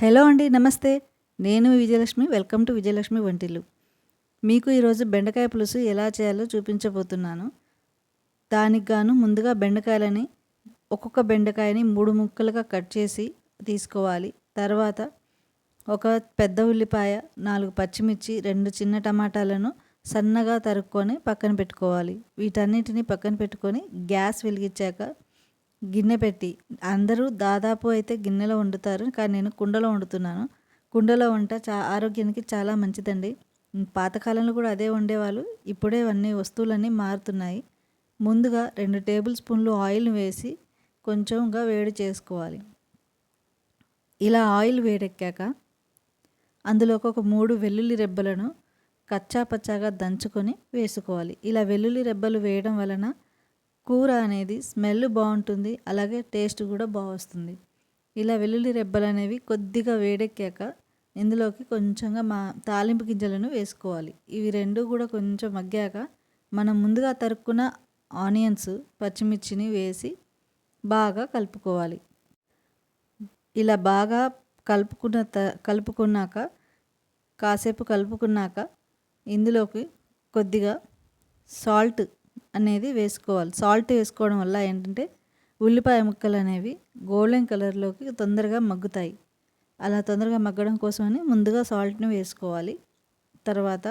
Hello అండి నమస్తే. నేను విజయలక్ష్మి వెల్కమ్ టు విజయలక్ష్మి వంటిల్లు. మీకు ఈరోజు బెండకాయ పులుసు ఎలా చేయాలో చూపించబోతున్నాను. దానికి గాను ముందుగా బెండకాయలని ఒక్కొక్క బెండకాయని మూడు ముక్కలుగా కట్ చేసి తీసుకోవాలి. తర్వాత ఒక పెద్ద ఉల్లిపాయ నాలుగు పచ్చిమిర్చి రెండు చిన్న టమాటాలను సన్నగా తరుక్కొని పక్కన పెట్టుకోవాలి. వీటన్నిటిని పక్కన పెట్టుకొని గ్యాస్ వెలిగించాక గిన్నె పెట్టి అందరూ దాదాపు అయితే గిన్నెలో వండుతారు కానీ నేను కుండలో వండుతున్నాను. కుండలో వంట చా ఆరోగ్యానికి చాలా మంచిదండి. పాతకాలంలో కూడా అదే వండేవాళ్ళు ఇప్పుడే అన్ని వస్తువులన్నీ మారుతున్నాయి. ముందుగా రెండు టేబుల్ స్పూన్లు ఆయిల్ వేసి కొంచెంగా వేడి చేసుకోవాలి. ఇలా ఆయిల్ వేడెక్కాక అందులోకి ఒక మూడు వెల్లుల్లి రెబ్బలను కచ్చా పచ్చాగా దంచుకొని వేసుకోవాలి. ఇలా వెల్లుల్లి రెబ్బలు వేయడం వలన కూర అనేది స్మెల్ బాగుంటుంది అలాగే టేస్ట్ కూడా బాగొస్తుంది. ఇలా వెల్లుల్లి రెబ్బలు అనేవి కొద్దిగా వేడెక్కాక ఇందులోకి కొంచెంగా మా తాలింపు గింజలను వేసుకోవాలి. ఇవి రెండు కూడా కొంచెం మగ్గాక మనం ముందుగా తరుక్కున్న ఆనియన్స్ పచ్చిమిర్చిని వేసి బాగా కలుపుకోవాలి. ఇలా బాగా కలుపుకున్న త కలుపుకున్నాక కాసేపు కలుపుకున్నాక ఇందులోకి కొద్దిగా సాల్ట్ అనేది వేసుకోవాలి. సాల్ట్ వేసుకోవడం వల్ల ఏంటంటే ఉల్లిపాయ ముక్కలు అనేవి గోల్డెన్ కలర్లోకి తొందరగా మగ్గుతాయి. అలా తొందరగా మగ్గడం కోసమని ముందుగా సాల్ట్ని వేసుకోవాలి. తర్వాత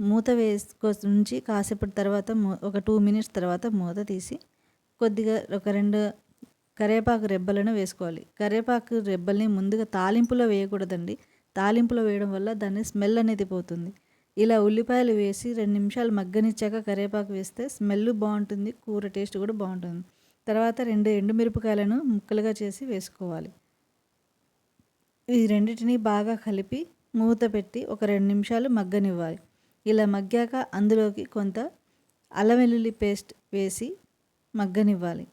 మూత వేసుకో ఉంచి కాసేపటి తర్వాత ఒక టూ మినిట్స్ తర్వాత మూత తీసి కొద్దిగా ఒక రెండు కరివేపాకు రెబ్బలను వేసుకోవాలి. కరివేపాకు రెబ్బల్ని ముందుగా తాలింపులో వేయకూడదండి. తాలింపులో వేయడం వల్ల దాని స్మెల్ అనేది పోతుంది. ఇలా ఉల్లిపాయలు వేసి రెండు నిమిషాలు మగ్గనిచ్చాక కరివేపాకు వేస్తే స్మెల్ బాగుంటుంది కూర టేస్ట్ కూడా బాగుంటుంది. తర్వాత రెండు ఎండుమిరపకాయలను ముక్కలుగా చేసి వేసుకోవాలి. ఈ రెండింటిని బాగా కలిపి మూత పెట్టి ఒక రెండు నిమిషాలు మగ్గనివ్వాలి. ఇలా మగ్గాక అందులోకి కొంత అల్లం వెల్లుల్లి పేస్ట్ వేసి మగ్గనివ్వాలి.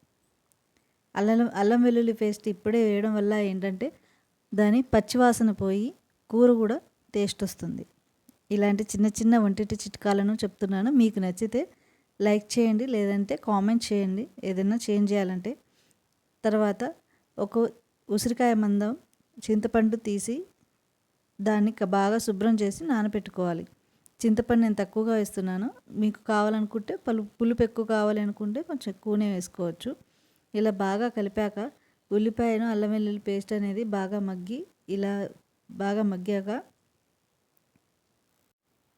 అల్లం అల్లం వెల్లుల్లి పేస్ట్ ఇప్పుడే వేయడం వల్ల ఏంటంటే దాని పచ్చివాసన పోయి కూర కూడా టేస్ట్ వస్తుంది. ఇలాంటి చిన్న చిన్న వంటిటి చిట్కాలను చెప్తున్నాను. మీకు నచ్చితే లైక్ చేయండి లేదంటే కామెంట్ చేయండి. ఏదైనా చేంజ్ చేయాలంటే తర్వాత ఒక ఉసిరికాయ మందం చింతపండు తీసి దాన్ని బాగా శుభ్రం చేసి నానబెట్టుకోవాలి చింతపండు నేను తక్కువగా వేస్తున్నాను. మీకు కావాలనుకుంటే పలు పులుపు ఎక్కువ కావాలి అనుకుంటే కొంచెం ఎక్కువనే వేసుకోవచ్చు. ఇలా బాగా కలిపాక ఉల్లిపాయను అల్లం వెల్లుల్లి పేస్ట్ అనేది బాగా మగ్గి ఇలా బాగా మగ్గాక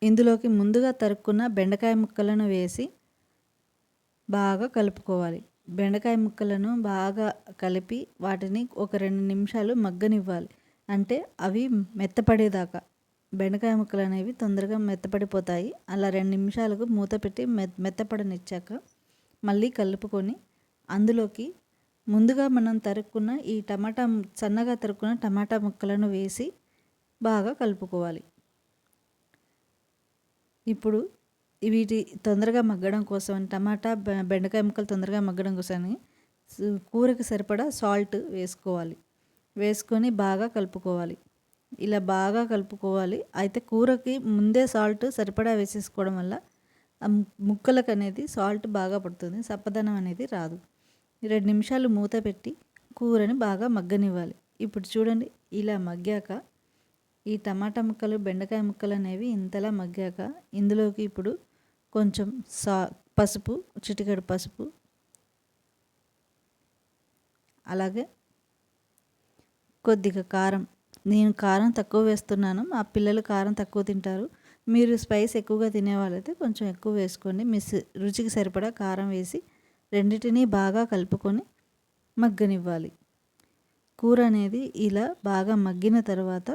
ఇందులోకి ముందుగా తరుక్కున్న బెండకాయ ముక్కలను వేసి బాగా కలుపుకోవాలి. బెండకాయ ముక్కలను బాగా కలిపి వాటిని ఒక రెండు నిమిషాలు మగ్గనివ్వాలి. అంటే అవి మెత్తపడేదాకా. బెండకాయ ముక్కలు అనేవి తొందరగా మెత్తపడిపోతాయి. అలా రెండు నిమిషాలకు మూత పెట్టి మె మెత్తపడనిచ్చాక మళ్ళీ కలుపుకొని అందులోకి ముందుగా మనం తరుక్కున్న ఈ టమాటా సన్నగా తరుక్కున్న టమాటా ముక్కలను వేసి బాగా కలుపుకోవాలి. ఇప్పుడు వీటి తొందరగా మగ్గడం కోసం టమాటా బెండకాయ ముక్కలు తొందరగా మగ్గడం కోసమని కూరకి సరిపడా సాల్ట్ వేసుకోవాలి. వేసుకొని బాగా కలుపుకోవాలి. ఇలా బాగా కలుపుకోవాలి. అయితే కూరకి ముందే సాల్ట్ సరిపడా వేసేసుకోవడం వల్ల ముక్కలకు అనేది సాల్ట్ బాగా పడుతుంది. సప్పదనం అనేది రాదు. రెండు నిమిషాలు మూత పెట్టి కూరని బాగా మగ్గనివ్వాలి. ఇప్పుడు చూడండి ఇలా మగ్గాక ఈ టమాటా ముక్కలు బెండకాయ ముక్కలు అనేవి ఇంతలా మగ్గాక ఇందులోకి ఇప్పుడు కొంచెం సా పసుపు చిటికెడు పసుపు అలాగే కొద్దిగా కారం. నేను కారం తక్కువ వేస్తున్నాను. మా పిల్లలు కారం తక్కువ తింటారు. మీరు స్పైస్ ఎక్కువగా తినేవాళ్ళైతే కొంచెం ఎక్కువ వేసుకోండి. మీ రుచికి సరిపడా కారం వేసి రెండింటినీ బాగా కలుపుకొని మగ్గనివ్వాలి. కూర అనేది ఇలా బాగా మగ్గిన తర్వాత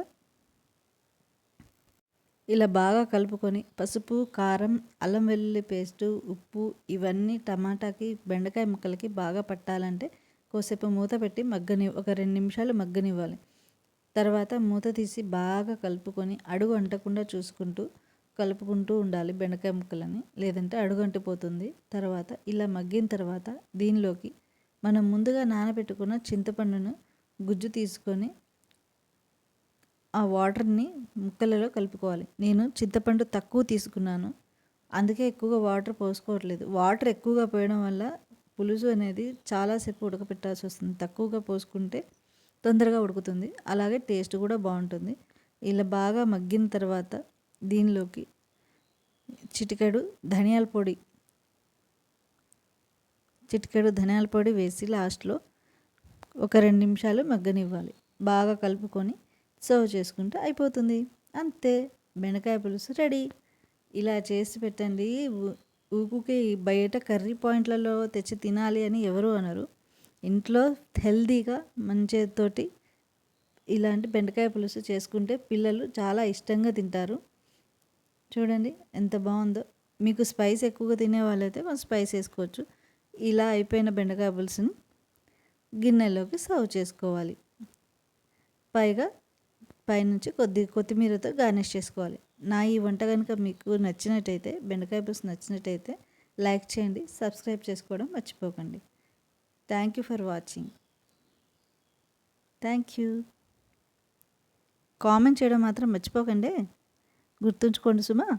ఇలా బాగా కలుపుకొని పసుపు కారం అల్లం వెల్లుల్లి పేస్టు ఉప్పు ఇవన్నీ టమాటాకి బెండకాయ ముక్కలకి బాగా పట్టాలంటే కోసేపు మూత పెట్టి మగ్గని ఒక రెండు నిమిషాలు మగ్గనివ్వాలి. తర్వాత మూత తీసి బాగా కలుపుకొని అడుగు అంటకుండా చూసుకుంటూ కలుపుకుంటూ ఉండాలి బెండకాయ ముక్కలని. లేదంటే అడుగు అంటిపోతుంది. తర్వాత ఇలా మగ్గిన తర్వాత దీనిలోకి మనం ముందుగా నానబెట్టుకున్న చింతపండును గుజ్జు తీసుకొని ఆ వాటర్ని ముక్కలలో కలుపుకోవాలి. నేను చింతపండు తక్కువ తీసుకున్నాను. అందుకే ఎక్కువగా వాటర్ పోసుకోవట్లేదు. వాటర్ ఎక్కువగా పోయడం వల్ల పులుసు అనేది చాలాసేపు ఉడకపెట్టాల్సి వస్తుంది. తక్కువగా పోసుకుంటే తొందరగా ఉడుకుతుంది. అలాగే టేస్ట్ కూడా బాగుంటుంది. ఇలా బాగా మగ్గిన తర్వాత దీనిలోకి చిటికెడు ధనియాల పొడి చిటికెడు ధనియాల పొడి వేసి లాస్ట్లో ఒక రెండు నిమిషాలు మగ్గనివ్వాలి. బాగా కలుపుకొని సర్వ్ చేసుకుంటే అయిపోతుంది. అంతే బెండకాయ పులుసు రెడీ. ఇలా చేసి పెట్టండి. ఊకుకే బయట కర్రీ పాయింట్లలో తెచ్చి తినాలి అని ఎవరు అనరు. ఇంట్లో హెల్దీగా మంచితోటి ఇలాంటి బెండకాయ పులుసు చేసుకుంటే పిల్లలు చాలా ఇష్టంగా తింటారు. చూడండి ఎంత బాగుందో. మీకు స్పైస్ ఎక్కువగా తినే వాళ్ళైతే మనం స్పైస్ వేసుకోవచ్చు. ఇలా అయిపోయిన బెండకాయ పులుసుని గిన్నెలోకి సర్వ్ చేసుకోవాలి. పైగా పైనుంచి కొద్ది కొత్తిమీరతో గార్నిష్ చేసుకోవాలి. నా ఈ వంట కనుక మీకు నచ్చినట్టయితే బెండకాయ పులుసు నచ్చినట్టయితే లైక్ చేయండి సబ్స్క్రైబ్ చేసుకోవడం మర్చిపోకండి. Thank you for watching. Thank you. Comment చేయడం మాత్రం మర్చిపోకండి. గుర్తుంచుకోండి సుమా.